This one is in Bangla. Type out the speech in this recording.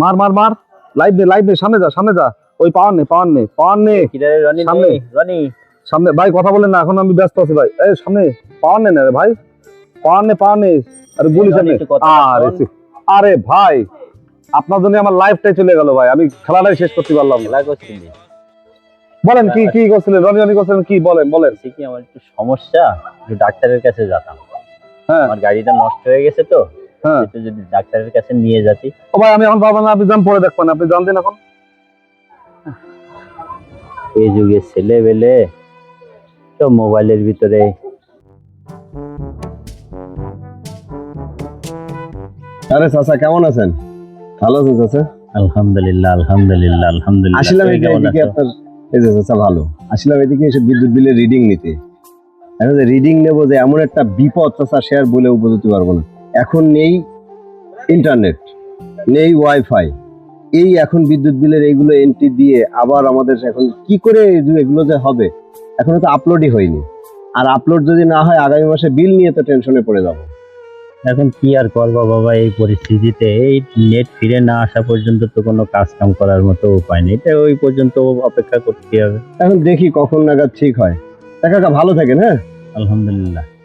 মার মার মার। লাইভ নে লাইভ নে সামনে যা সামনে যা। ওই পাওয়ার নে পাওয়ার নে পাওয়ার নে। সামনে। রনি। সামনে ভাই কথা বলেন না এখন আমি ব্যস্ত আছি ভাই। এই সামনে পাওয়ার নে না রে ভাই। পাওয়ার নে পাওয়ার নে। আরে গুলি সামনে আরে আরে ভাই আপনার জন্য আমার লাইফটাই চলে গেল ভাই। আমি খেলাটাই শেষ করতে পারলাম না। খেলা বলেন কি কি করছিলেন? রনি রনি করছিলেন কি? বলেন বলেন। কি আমার একটু সমস্যা? একটু ডাক্তারের কাছে যেতাম। হ্যাঁ। আমার গাড়িটা নষ্ট হয়ে গেছে তো। একটু যদি ডাক্তারের কাছে নিয়ে যাতি। ও ভাই আমি এখন না আপনি যান পরে দেখবেন। আপনি জানতেন এখন। এই যুগে ছেলে বেলে সব মোবাইলের ভিতরে আরে চাচা কেমন আছেন? ভালো আছেন চাচা? আলহামদুলিল্লাহ আলহামদুলিল্লাহ আলহামদুলিল্লাহ। আসলাম কেমন এদিকে আপনার এই যে চাচা ভালো। আসলাম এদিকে এসে বিদ্যুৎ বিলের রিডিং নিতে। এখন যে রিডিং নেব যে এমন একটা বিপদ চাচা আর বলেও বোঝাতে পারব না। এখন নেই ইন্টারনেট নেই ওয়াইফাই এই এখন বিদ্যুৎ বিলের এইগুলো এন্ট্রি দিয়ে আবার আমাদের এখন কি করে এগুলো যে হবে? এখনও তো আপলোডই হয়নি। আর আপলোড যদি না হয় আগামী মাসে বিল নিয়ে তো টেনশনে পড়ে যাব। এখন কি আর করব বাবা এই পরিস্থিতিতে? এই নেট ফিরে না আসা পর্যন্ত তো কোনো কাজ কাম করার মতো উপায় নেই। তাই ওই পর্যন্ত অপেক্ষা করতে হবে। এখন দেখি কখন নাগাদ ঠিক হয়। দেখা ভালো থাকেন হ্যাঁ? আলহামদুলিল্লাহ।